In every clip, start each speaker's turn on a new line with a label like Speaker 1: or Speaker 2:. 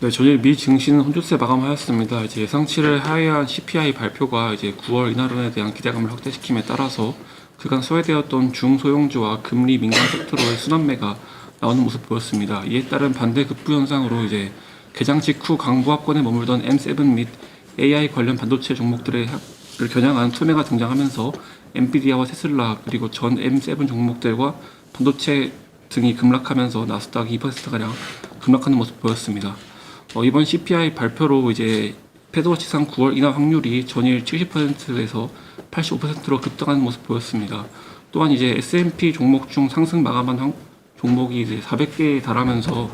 Speaker 1: 네, 전일 미 증시는 혼조세 마감하였습니다. 이제 예상치를 하회한 CPI 발표가 이제 9월 인하론에 대한 기대감을 확대시킴에 따라서 그간 소외되었던 중소형주와 금리 민감 섹터로의 순환매가 나오는 모습 보였습니다. 이에 따른 반대 급부 현상으로 이제 개장 직후 강보합권에 머물던 M7 및 AI 관련 반도체 종목들의 를 겨냥한 투매가 등장하면서 엔비디아와 테슬라 그리고 전 M7 종목들과 반도체 등이 급락하면서 나스닥 2%가량 급락하는 모습 보였습니다. 어, 이번 CPI 발표로 이제 패드워치상 9월 인하 확률이 전일 70%에서 85%로 급등하는 모습 보였습니다. 또한 이제 S&P 종목 중 상승 마감한 항- 종목이 이제 400개에 달하면서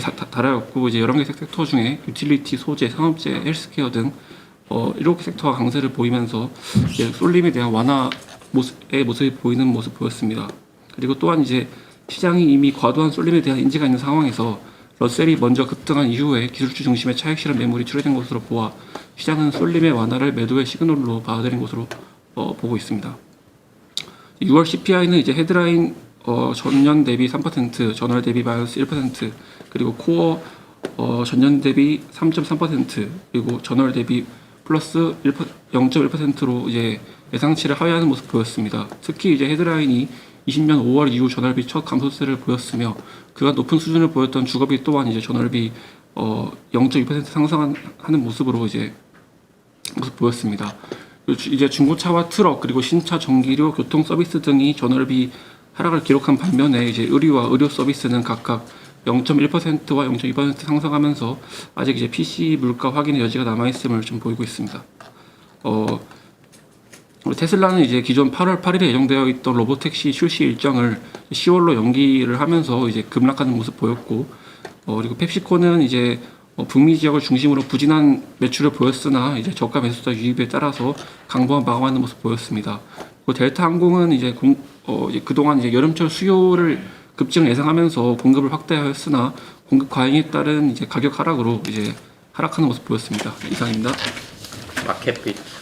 Speaker 1: 다- 다- 달하였고 이제 11개 섹터 중에 유틸리티, 소재, 산업재, 헬스케어 등 어, 7개 섹터가 강세를 보이면서 쏠림에 대한 완화 모습의 모습이 보이는 모습 보였습니다. 그리고 또한 이제 시장이 이미 과도한 쏠림에 대한 인지가 있는 상황에서 러셀이 먼저 급등한 이후에 기술주 중심의 차익 실현 매물이 출회된 것으로 보아 시장은 쏠림의 완화를 매도의 시그널로 받아들인 것으로 어, 보고 있습니다. 6월 CPI는 이제 헤드라인 어, 전년 대비 3%, 전월 대비 마이너스 1%, 그리고 코어 어, 전년 대비 3.3%, 그리고 전월 대비 플러스 1%, 0.1%로 이제 예상치를 하회하는 모습 보였습니다. 특히 이제 헤드라인이 20년 5월 이후 전월비 첫 감소세를 보였으며 그간 높은 수준을 보였던 주거비 또한 이제 전월비 어, 0.2% 상승하는 모습으로 이제 모습 보였습니다. 주- 이제 중고차와 트럭 그리고 신차 전기료 교통 서비스 등이 전월비 하락을 기록한 반면에 이제 의류와 의료 서비스는 각각 0.1%와 0.2% 상승하면서 아직 이제 PC 물가 확인의 여지가 남아 있음을 좀 보이고 있습니다. 어, 테슬라는 이제 기존 8월 8일에 예정되어 있던 로보택시 출시 일정을 10월로 연기를 하면서 이제 급락하는 모습 보였고, 어, 그리고 펩시코는 이제 어, 북미 지역을 중심으로 부진한 매출을 보였으나 이제 저가 매수자 유입에 따라서 강보한 마감하는 모습 보였습니다. 그리고 델타 항공은 이제 공, 어, 이제 그동안 이제 여름철 수요를 급증을 예상하면서 공급을 확대하였으나 공급 과잉에 따른 이제 가격 하락으로 이제 하락하는 모습 보였습니다. 이상입니다.
Speaker 2: 마켓빛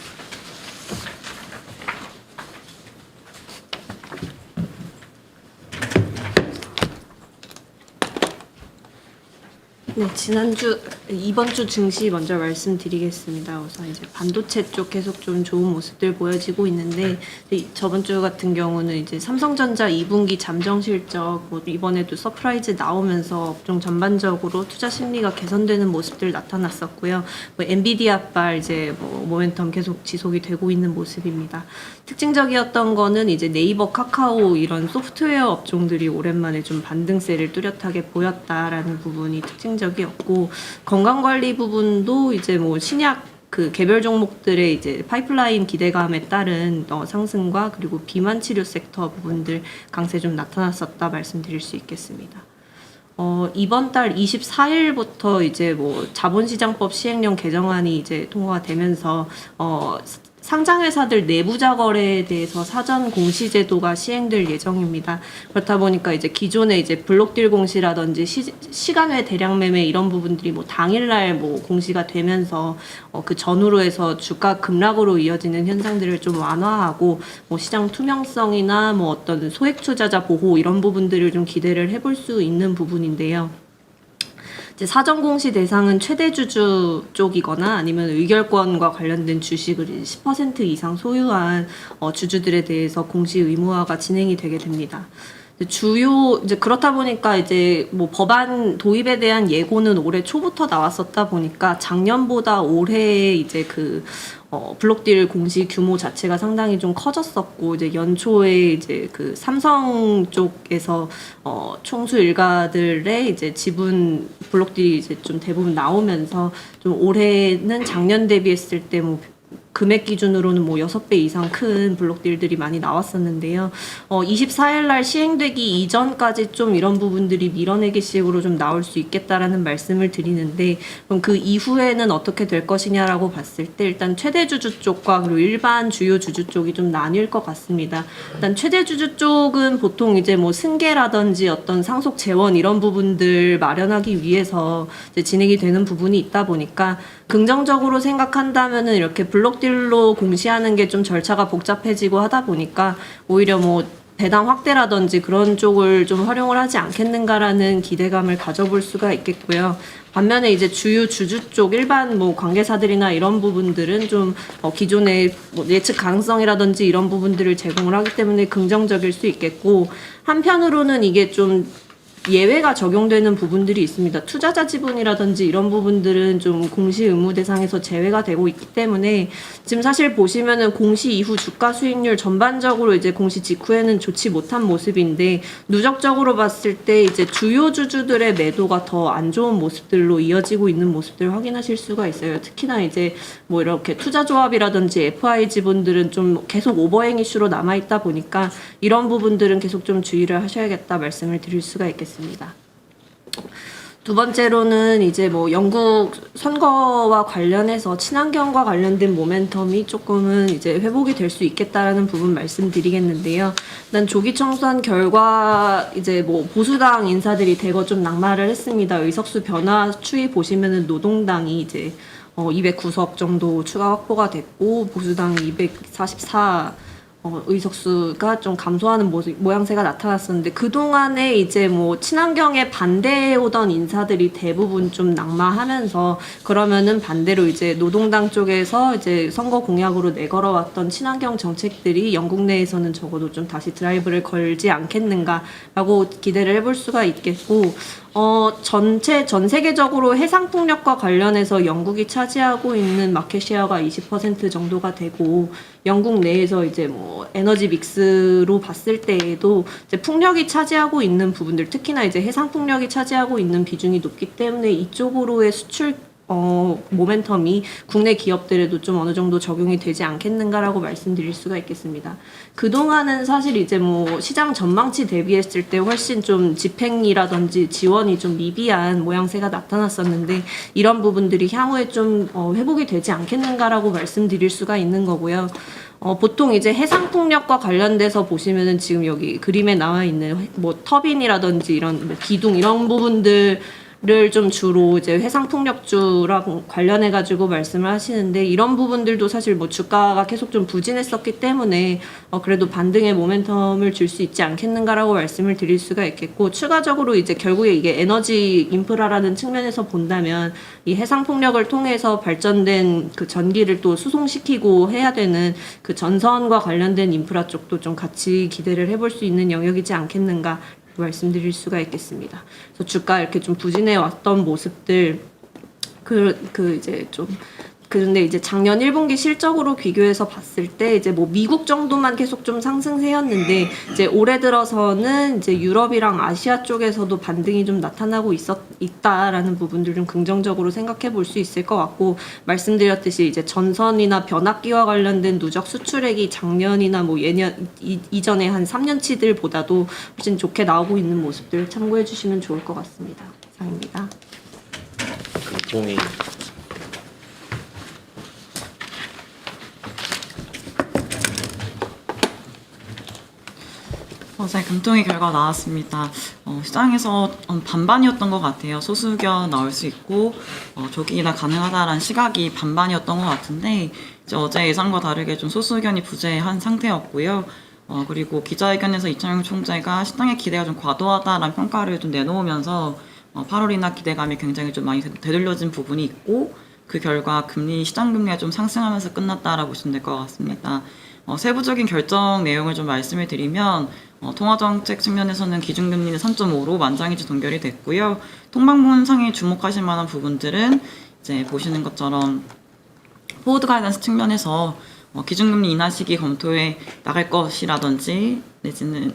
Speaker 3: 네, 지난주 이번 주 증시 먼저 말씀드리겠습니다. 우선 이제 반도체 쪽 계속 좀 좋은 모습들 보여지고 있는데 이 저번 주 같은 경우는 이제 삼성전자 2분기 잠정 실적 뭐 이번에도 서프라이즈 나오면서 업종 전반적으로 투자 심리가 개선되는 모습들 나타났었고요. 뭐 엔비디아발 이제 뭐 모멘텀 계속 지속이 되고 있는 모습입니다. 특징적이었던 거는 이제 네이버, 카카오 이런 소프트웨어 업종들이 오랜만에 좀 반등세를 뚜렷하게 보였다라는 부분이 특징적이었고 건강 관리 부분도 이제 뭐 신약 그 개별 종목들의 이제 파이프라인 기대감에 따른 어, 상승과 그리고 비만 치료 섹터 부분들 강세 좀 나타났었다 말씀드릴 수 있겠습니다. 어, 이번 달 24일부터 이제 뭐 자본시장법 시행령 개정안이 이제 통과가 되면서 어, 상장회사들 내부자 거래에 대해서 사전 공시 제도가 시행될 예정입니다. 그렇다 보니까 이제 기존에 이제 블록딜 공시라든지 시, 시간외 대량 매매 이런 부분들이 뭐 당일날 뭐 공시가 되면서 어, 그 전후로 해서 주가 급락으로 이어지는 현상들을 좀 완화하고 뭐 시장 투명성이나 뭐 어떤 소액 투자자 보호 이런 부분들을 좀 기대를 해볼 수 있는 부분인데요. 이제 사전 공시 대상은 최대 주주 쪽이거나 아니면 의결권과 관련된 주식을 10% 이상 소유한 어, 주주들에 대해서 공시 의무화가 진행이 되게 됩니다. 주요 이제 그렇다 보니까 이제 뭐 법안 도입에 대한 예고는 올해 초부터 나왔었다 보니까 작년보다 올해 이제 그 어, 블록딜 공시 규모 자체가 상당히 좀 커졌었고 이제 연초에 이제 그 삼성 쪽에서 어, 총수 일가들의 이제 지분 블록딜이 이제 좀 대부분 나오면서 좀 올해는 작년 대비했을 때 뭐 금액 기준으로는 뭐 6배 이상 큰 블록딜들이 많이 나왔었는데요. 어, 24일 날 시행되기 이전까지 좀 이런 부분들이 밀어내기 식으로 좀 나올 수 있겠다라는 말씀을 드리는데 그럼 그 이후에는 어떻게 될 것이냐라고 봤을 때 일단 최대 주주 쪽과 그리고 일반 주요 주주 쪽이 좀 나뉠 것 같습니다. 일단 최대 주주 쪽은 보통 이제 뭐 승계라든지 어떤 상속 재원 이런 부분들 마련하기 위해서 진행이 되는 부분이 있다 보니까 긍정적으로 생각한다면은 이렇게 블록딜 로 공시하는 게 좀 절차가 복잡해지고 하다 보니까 오히려 뭐 배당 확대라든지 그런 쪽을 좀 활용을 하지 않겠는가라는 기대감을 가져볼 수가 있겠고요. 반면에 이제 주요 주주 쪽 일반 뭐 관계사들이나 이런 부분들은 좀 어, 기존의 뭐 예측 가능성이라든지 이런 부분들을 제공을 하기 때문에 긍정적일 수 있겠고 한편으로는 이게 좀 예외가 적용되는 부분들이 있습니다. 투자자 지분이라든지 이런 부분들은 좀 공시 의무 대상에서 제외가 되고 있기 때문에 지금 사실 보시면은 공시 이후 주가 수익률 전반적으로 이제 공시 직후에는 좋지 못한 모습인데 누적적으로 봤을 때 이제 주요 주주들의 매도가 더 안 좋은 모습들로 이어지고 있는 모습들을 확인하실 수가 있어요. 특히나 이제 뭐 이렇게 투자 조합이라든지 FI 지분들은 좀 계속 오버행 이슈로 남아 있다 보니까 이런 부분들은 계속 좀 주의를 하셔야겠다 말씀을 드릴 수가 있겠습니다. 두 번째로는 이제 뭐 영국 선거와 관련해서 친환경과 관련된 모멘텀이 조금은 이제 회복이 될 수 있겠다라는 부분 말씀드리겠는데요. 난 조기 청소한 결과 이제 뭐 보수당 인사들이 대거 좀 낙마를 했습니다. 의석수 변화 추이 보시면은 노동당이 이제 어 209석 정도 추가 확보가 됐고 보수당 244 어, 의석수가 좀 감소하는 모습, 모양새가 나타났었는데 그동안에 이제 뭐 친환경에 반대해 오던 인사들이 대부분 좀 낙마하면서 그러면은 반대로 이제 노동당 쪽에서 이제 선거 공약으로 내걸어왔던 친환경 정책들이 영국 내에서는 적어도 좀 다시 드라이브를 걸지 않겠는가라고 기대를 해볼 수가 있겠고 어, 전체, 전 세계적으로 해상풍력과 관련해서 영국이 차지하고 있는 마켓 쉐어가 20% 정도가 되고, 영국 내에서 이제 뭐 에너지 믹스로 봤을 때에도 이제 풍력이 차지하고 있는 부분들, 특히나 이제 해상풍력이 차지하고 있는 비중이 높기 때문에 이쪽으로의 수출 어, 모멘텀이 국내 기업들에도 좀 어느 정도 적용이 되지 않겠는가라고 말씀드릴 수가 있겠습니다. 그동안은 사실 이제 뭐 시장 전망치 대비했을 때 훨씬 좀 집행이라든지 지원이 좀 미비한 모양새가 나타났었는데 이런 부분들이 향후에 좀 어, 회복이 되지 않겠는가라고 말씀드릴 수가 있는 거고요. 어, 보통 이제 해상풍력과 관련돼서 보시면은 지금 여기 그림에 나와 있는 뭐 터빈이라든지 이런 뭐 기둥 이런 부분들 를좀 주로 이제 해상풍력주랑 관련해 가지고 말씀을 하시는데 이런 부분들도 사실 뭐 주가가 계속 좀 부진했었기 때문에 어 그래도 반등의 모멘텀을 줄 수 있지 않겠는가라고 말씀을 드릴 수가 있겠고 추가적으로 이제 결국에 이게 에너지 인프라라는 측면에서 본다면 이 해상 풍력을 통해서 발전된 그 전기를 또 수송시키고 해야 되는 그 전선과 관련된 인프라 쪽도 좀 같이 기대를 해볼 수 있는 영역이지 않겠는가 말씀드릴 수가 있겠습니다. 그래서 주가 이렇게 좀 부진해 왔던 모습들 그, 그 이제 좀 그런데 이제 작년 1분기 실적으로 비교해서 봤을 때 이제 뭐 미국 정도만 계속 좀 상승세였는데 이제 올해 들어서는 이제 유럽이랑 아시아 쪽에서도 반등이 좀 나타나고 있었 있다라는 부분들 좀 긍정적으로 생각해 볼 수 있을 것 같고 말씀드렸듯이 이제 전선이나 변압기와 관련된 누적 수출액이 작년이나 뭐 예년 이, 이전에 한 3년치들보다도 훨씬 좋게 나오고 있는 모습들 참고해 주시면 좋을 것 같습니다. 이상입니다.
Speaker 2: 동의.
Speaker 4: 어제 금통위 결과 나왔습니다. 어, 시장에서 음, 반반이었던 것 같아요. 소수 의견 나올 수 있고 어, 조기나 가능하다라는 시각이 반반이었던 것 같은데 이제 어제 예상과 다르게 좀 소수 의견이 부재한 상태였고요. 어, 그리고 기자회견에서 이창용 총재가 시장의 기대가 좀 과도하다라는 평가를 좀 내놓으면서 어, 8월이나 기대감이 굉장히 좀 많이 되돌려진 부분이 있고 그 결과 금리 시장 금리가 좀 상승하면서 끝났다라고 보시면 될 것 같습니다. 어, 세부적인 결정 내용을 좀 말씀을 드리면 어, 통화정책 측면에서는 기준금리는 3.5로 만장일치 동결이 됐고요. 통방문상에 주목하실 만한 부분들은 이제 보시는 것처럼 포워드 가이던스 측면에서 어, 기준금리 인하 시기 검토에 나갈 것이라든지 내지는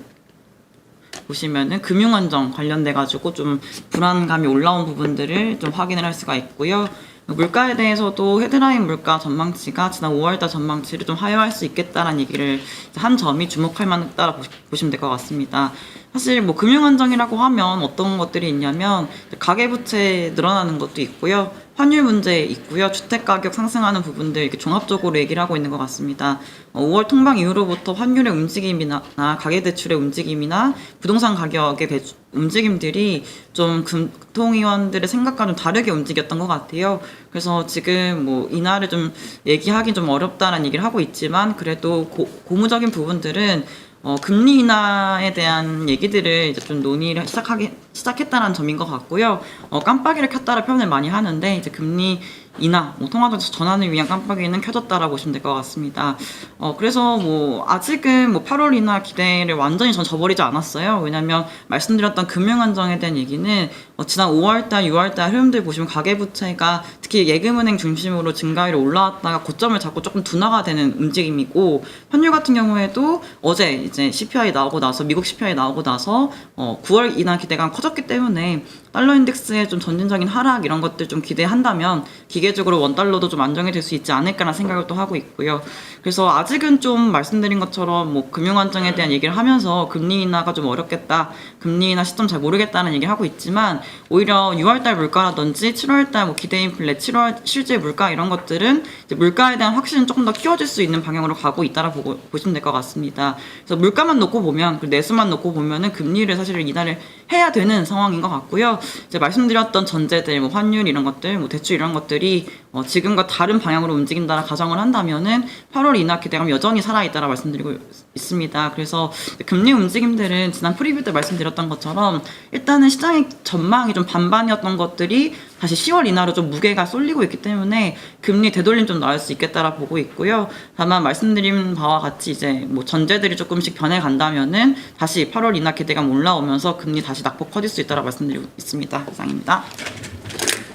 Speaker 4: 보시면은 금융안정 관련돼 가지고 좀 불안감이 올라온 부분들을 좀 확인을 할 수가 있고요. 물가에 대해서도 헤드라인 물가 전망치가 지난 5월달 전망치를 좀 하회할 수 있겠다라는 얘기를 한 점이 주목할 만하다 보시면 될 것 같습니다. 사실 뭐 금융안정이라고 하면 어떤 것들이 있냐면 가계부채 늘어나는 것도 있고요. 환율 문제 있고요. 주택 가격 상승하는 부분들 이렇게 종합적으로 얘기를 하고 있는 것 같습니다. 어, 5월 통방 이후로부터 환율의 움직임이나 가계 대출의 움직임이나 부동산 가격의 배- 움직임들이 좀 금통위원들의 생각과 좀 다르게 움직였던 것 같아요. 그래서 지금 뭐 인하를 좀 얘기하기 좀 어렵다는 얘기를 하고 있지만 그래도 고, 고무적인 부분들은 어, 금리 인하에 대한 얘기들을 이제 좀 논의를 시작하게 시작했다는 점인 것 같고요. 어, 깜빡이를 켰다라 표현을 많이 하는데 이제 금리 인하, 뭐 통화 전환을 위한 깜빡이는 켜졌다라고 보시면 될 것 같습니다. 어, 그래서 뭐 아직은 뭐 8월 인하 기대를 완전히 전 저버리지 않았어요. 왜냐하면 말씀드렸던 금융 안정에 대한 얘기는 어, 지난 5월달, 6월달 흐름들 보시면 가계부채가 특히 예금은행 중심으로 증가율이 올라왔다가 고점을 잡고 조금 둔화가 되는 움직임이고 환율 같은 경우에도 어제 이제 CPI 나오고 나서 미국 CPI 나오고 나서 어, 9월 인하 기대가 커졌기 때문에 달러 인덱스의 좀 전진적인 하락 이런 것들 좀 기대한다면 기계 적으로 원 달러도 좀 안정이 될 수 있지 않을까라는 생각을 또 하고 있고요. 그래서 아직은 좀 말씀드린 것처럼 뭐 금융 안정에 대한 얘기를 하면서 금리 인하가 좀 어렵겠다, 금리 인하 시점 잘 모르겠다는 얘기를 하고 있지만 오히려 6월달 물가라든지 7월달 뭐 기대 인플레, 7월 실제 물가 이런 것들은 물가에 대한 확신은 조금 더 키워질 수 있는 방향으로 가고 있다라 보고 보시면 될 것 같습니다. 그래서 물가만 놓고 보면 그 내수만 놓고 보면은 금리를 사실 인하를 해야 되는 상황인 것 같고요. 이제 말씀드렸던 전제들, 뭐 환율 이런 것들, 뭐 대출 이런 것들이 어, 지금과 다른 방향으로 움직인다라 가정을 한다면은 8월 인하 기대감 여전히 살아 있다라 말씀드리고 있습니다. 그래서 금리 움직임들은 지난 프리뷰 때 말씀드렸던 것처럼 일단은 시장의 전망이 좀 반반이었던 것들이 다시 10월 인하로 좀 무게가 쏠리고 있기 때문에 금리 되돌림 좀 나올 수 있겠다라 보고 있고요. 다만 말씀드린 바와 같이 이제 뭐 전제들이 조금씩 변해 간다면은 다시 8월 인하 기대감 올라오면서 금리 다시 낙폭 커질 수 있다라 말씀드리고 있습니다. 이상입니다.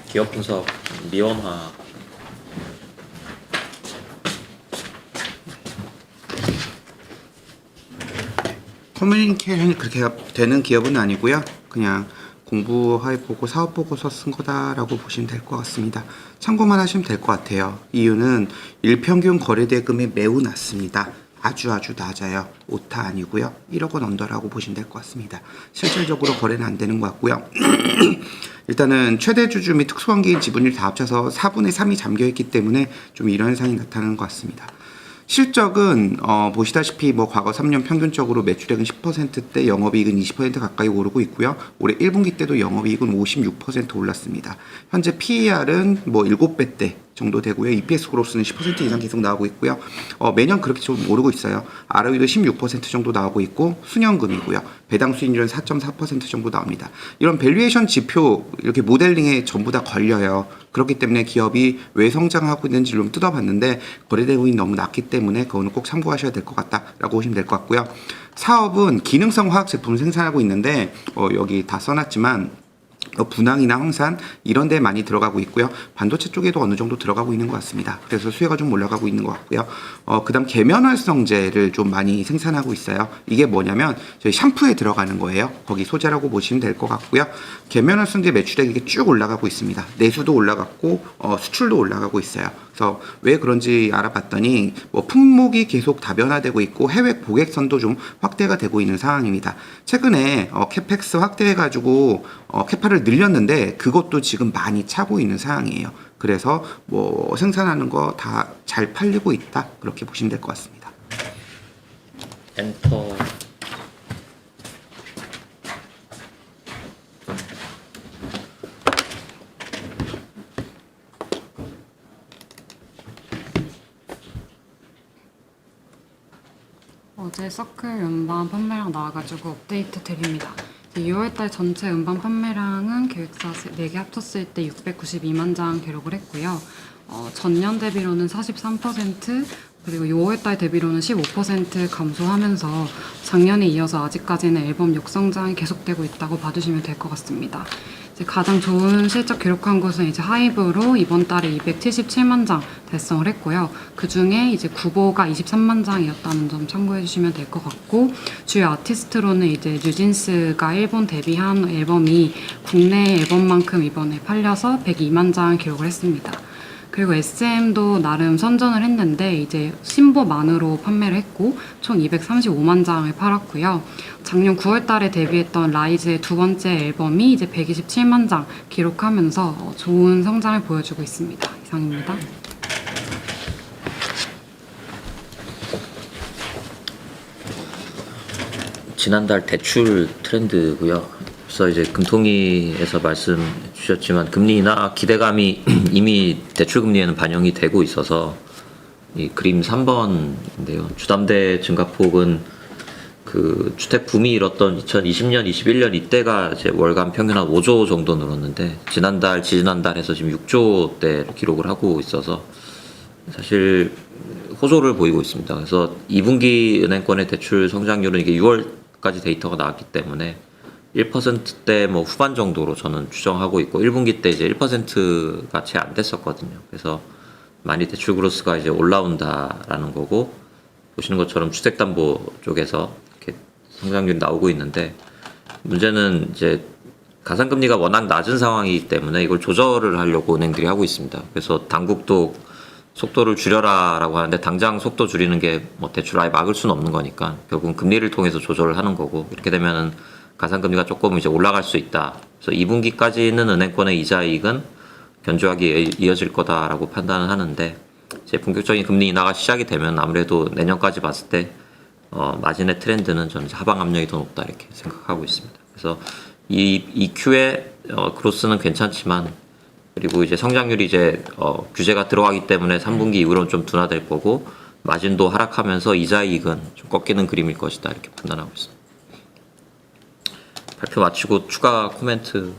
Speaker 2: 기업 분석 미원화
Speaker 5: 커뮤니케이션이 그렇게 되는 기업은 아니고요. 그냥 공부해 보고 사업 보고서 쓴 거다라고 보시면 될 것 같습니다. 참고만 하시면 될 것 같아요. 이유는 일평균 거래대금이 매우 낮습니다. 아주 아주 낮아요. 오타 아니고요. 1억 원 언더라고 보시면 될 것 같습니다. 실질적으로 거래는 안 되는 것 같고요. 일단은 최대 주주 및 특수관계인 지분율 다 합쳐서 4분의 3이 잠겨 있기 때문에 좀 이런 현상이 나타나는 것 같습니다. 실적은 어, 보시다시피 뭐 과거 3년 평균적으로 매출액은 10%대 영업이익은 20% 가까이 오르고 있고요. 올해 1분기 때도 영업이익은 56% 올랐습니다. 현재 PER은 뭐 7배대 정도 되고요. EPS 그로스는 10% 이상 계속 나오고 있고요. 어, 매년 그렇게 좀 오르고 있어요. ROE도 16% 정도 나오고 있고 수년금이고요. 배당 수익률은 4.4% 정도 나옵니다. 이런 밸류에이션 지표 이렇게 모델링에 전부 다 걸려요. 그렇기 때문에 기업이 왜 성장하고 있는지 좀 뜯어봤는데 거래 대금이 너무 낮기 때문에 그거는 꼭 참고하셔야 될 것 같다라고 보시면 될 것 같고요. 사업은 기능성 화학 제품 생산하고 있는데 어, 여기 다 써놨지만 어, 분황이나 황산 이런 데 많이 들어가고 있고요. 반도체 쪽에도 어느 정도 들어가고 있는 것 같습니다. 그래서 수요가 좀 올라가고 있는 것 같고요. 어, 그다음 계면활성제를 좀 많이 생산하고 있어요. 이게 뭐냐면 저희 샴푸에 들어가는 거예요. 거기 소재라고 보시면 될 것 같고요. 계면활성제 매출액이 쭉 올라가고 있습니다. 내수도 올라갔고 어, 수출도 올라가고 있어요. 그래서 왜 그런지 알아봤더니 뭐 품목이 계속 다변화되고 있고 해외 고객선도 좀 확대가 되고 있는 상황입니다. 최근에 어, 캐펙스 확대해가지고 어, 캐파를 늘렸는데 그것도 지금 많이 차고 있는 상황이에요. 그래서 뭐 생산하는 거 다 잘 팔리고 있다 그렇게 보시면 될 것 같습니다.
Speaker 2: 엔터
Speaker 6: 어제 서클 음반 판매량 나와가지고 업데이트 드립니다. 6월달 전체 음반 판매량은 계획사 4개 합쳤을 때 692만 장 기록을 했고요. 어, 전년 대비로는 43% 그리고 6월달 대비로는 15% 감소하면서 작년에 이어서 아직까지는 앨범 역성장이 계속되고 있다고 봐주시면 될 것 같습니다. 가장 좋은 실적 기록한 곳은 이제 하이브로 이번 달에 277만 장 달성을 했고요. 그 중에 이제 구보가 23만 장이었다는 점 참고해 주시면 될 것 같고 주요 아티스트로는 이제 뉴진스가 일본 데뷔한 앨범이 국내 앨범만큼 이번에 팔려서 102만 장 기록을 했습니다. 그리고 SM도 나름 선전을 했는데 이제 신보만으로 판매를 했고 총 235만 장을 팔았고요. 작년 9월 달에 데뷔했던 라이즈의 두 번째 앨범이 이제 127만 장 기록하면서 어, 좋은 성장을 보여주고 있습니다. 이상입니다.
Speaker 2: 지난달 대출 트렌드고요. 그래서 이제 금통위에서 말씀 주셨지만 금리 인하 기대감이 이미 대출 금리에는 반영이 되고 있어서 이 그림 3번인데요. 주담대 증가폭은 그그 주택 붐이 일었던 2020년, 21년 이때가 이제 월간 평균 한 5조 정도 늘었는데 지난달, 지지난달 해서 지금 6조 대 기록을 하고 있어서 사실 호조를 보이고 있습니다. 그래서 2분기 은행권의 대출 성장률은 이게 6월까지 데이터가 나왔기 때문에 1%대 뭐 후반 정도로 저는 추정하고 있고 1분기 때 이제 1%가 채 안 됐었거든요. 그래서 많이 대출 그로스가 이제 올라온다라는 거고 보시는 것처럼 주택담보 쪽에서 이렇게 성장률이 나오고 있는데 문제는 이제 가상금리가 워낙 낮은 상황이기 때문에 이걸 조절을 하려고 은행들이 하고 있습니다. 그래서 당국도 속도를 줄여라라고 하는데 당장 속도 줄이는 게 뭐 대출 아예 막을 수는 없는 거니까 결국은 금리를 통해서 조절을 하는 거고 이렇게 되면은 가상금리가 조금 이제 올라갈 수 있다. 그래서 2분기까지는 은행권의 이자 이익은 견조하게 이어질 거다라고 판단을 하는데 이제 본격적인 금리 인하가 시작이 되면 아무래도 내년까지 봤을 때 어, 마진의 트렌드는 저는 하방 압력이 더 높다 이렇게 생각하고 있습니다. 그래서 이 EQ의 어, 크로스는 괜찮지만 그리고 이제 성장률이 이제 어, 규제가 들어가기 때문에 3분기 이후로는 좀 둔화될 거고 마진도 하락하면서 이자 이익은 좀 꺾이는 그림일 것이다 이렇게 판단하고 있습니다. 발표 마치고 추가 코멘트